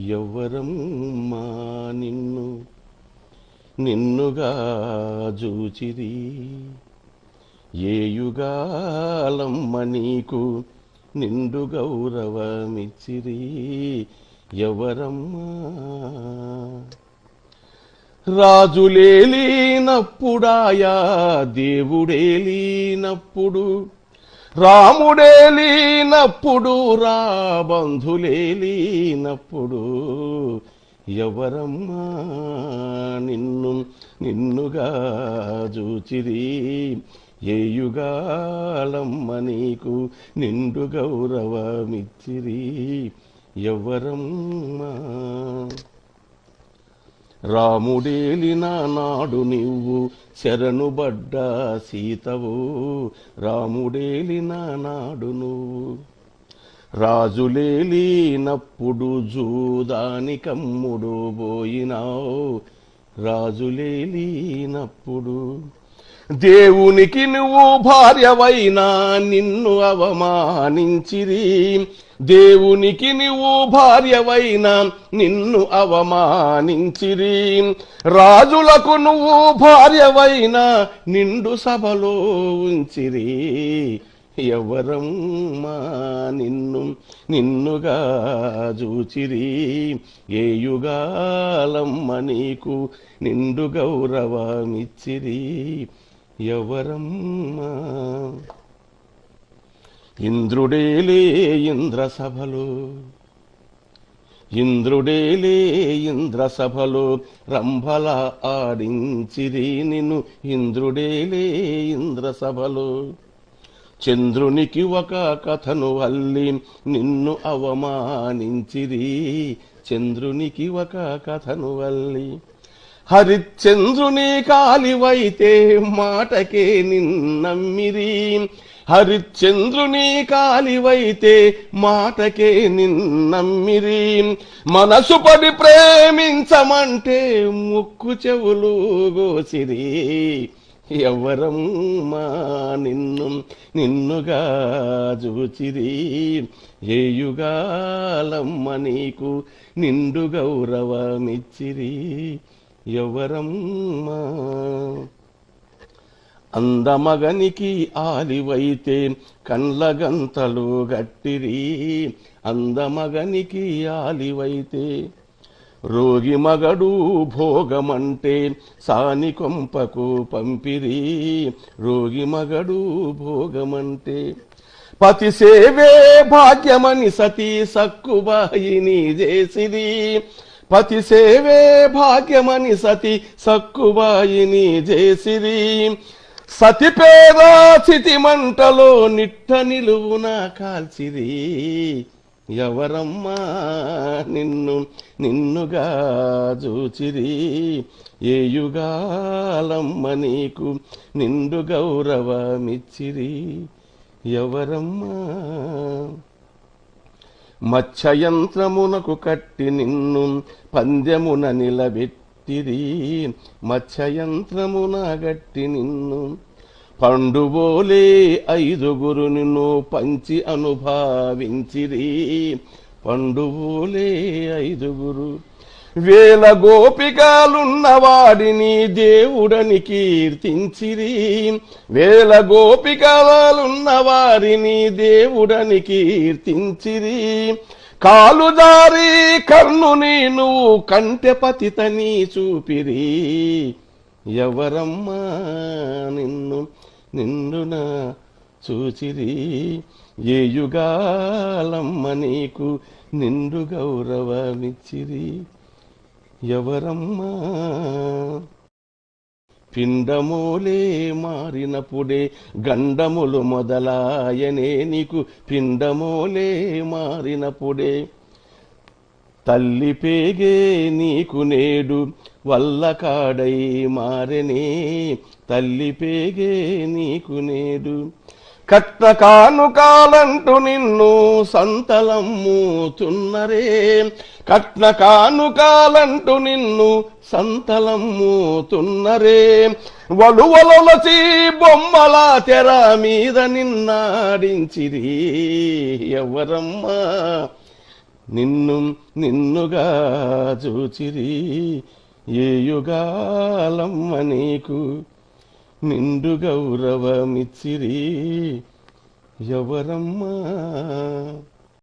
ఎవ్వరమ్మా నిన్ను? నిన్నుగా చూచిరి ఏ యుగాలమ్మ నీకు నిండు గౌరవమిచ్చిరి? ఎవరమ్మా? రాజులేలినప్పుడాయా దేవుడేలినప్పుడు రాముడే లీనప్పుడు రా బంధులే లీనప్పుడు ఎవరమ్మా నిన్ను నిన్నుగా చూచిరి? ఏ యుగాలమ్మ నీకు నిండు గౌరవమిచ్చిరి? ఎవరమ్మా రాముడేలిన నాడు నీవు శరణుబడ్డ సీతవు. రాముడేలిన నాడు నువ్వు రాజులేలినప్పుడు జూదానికమ్ముడు పోయినావు. రాజులేలినప్పుడు దేవునికి నువ్వు భార్యవైనా నిన్ను అవమానించిరి. దేవునికి నువ్వు భార్యవైనా నిన్ను అవమానించిరి. రాజులకు నువ్వు భార్యవైనా నిండు సభలో ఉంచిరి. ఎవరమ్మా నిన్ను నిన్నుగా చూచిరి. ఏ యుగాలమ్మ నీకు నిండు గౌరవమిచ్చిరి. ఎవరమ్మా? ఇంద్రుడేలే ఇంద్ర సభలో ఇంద్రుడేలే ఇంద్ర సభలో రంభల ఆడించిరి నిన్ను. ఇంద్రుడేలే ఇంద్ర సభలో చంద్రునికి ఒక కథను అల్లి నిన్ను అవమానించిరి. చంద్రునికి ఒక కథను అల్లి హరిశ్చంద్రుని కాలివైతే మాటకే నిన్నమ్మిరి. హరిశ్చంద్రుని కాలివైతే మాటకే నిన్నమ్మిరి. మనసు పడి ప్రేమించమంటే ముక్కు చెవులు గోసిరి. ఎవరమ్మా నిన్ను నిన్నుగా చూచిరి. ఏ యుగాలమ్మ నీకు నిండు గౌరవమిచ్చిరి. ఎవరమ్మా? అందమగనికి ఆలివైతే కండ్లగంతలు గట్టిరి. అందమగనికి ఆలివైతే రోగి మగడు భోగమంటే సాని కొంపకు పంపిరి. రోగి మగడు భోగమంటే పతి సేవే భాగ్యమని సతీ సక్కుబాయిని చేసిరి. పతి సేవే భాగ్యమని సతి సక్కుబాయిని చేసిరి. సతి పేదా చితి మంటలో నిట్ట నిలువున కాల్చిరి. ఎవరమ్మా నిన్ను నిన్నుగా జూచిరి. ఏ యుగాలమ్మ నీకు నిండు గౌరవమిచ్చిరి. ఎవరమ్మా మత్స్యయంత్రమునకు కట్టి నిన్ను పందెమున నిలబెట్టిరి. మత్స్యయంత్రమున గట్టి నిన్ను పండుబోలే ఐదుగురు నిన్ను పంచి అనుభావించిరి. పండుబోలే ఐదుగురు వేల గోపికలున్న వాడిని దేవుడని కీర్తించిరి. వేల గోపికలున్న వారిని దేవుడని కీర్తించిరి. కాలు జారి కర్ణుని నువ్వు కంటె పతితని చూపిరి. ఎవరమ్మా నిన్ను నిన్నున చూచిరి. ఏ యుగాలమ్మ నీకు నిండు గౌరవమిచ్చిరి. ఎవరమ్మా? పిండమోలే మారినప్పుడే గండములు మొదలాయనే నీకు పిండమోలే మారినప్పుడే. తల్లి పేగే నీకు నేడు వల్ల కాడై మారనే తల్లి పేగే నీకు నేడు కట్న కానుకాలంటూ నిన్ను సంతలమ్ముతున్నరే. కట్న కానుకాలంటూ నిన్ను సంతలమ్ముతున్నరే. వలువలొలసి బొమ్మల తెర మీద నిన్నాడించిరి. ఎవరమ్మా? నిన్ను నిన్నుగా చూచిరి. ఏ యుగాలమ్మ నీకు నిండు గౌరవమిచ్చిరి ఎవరమ్మా?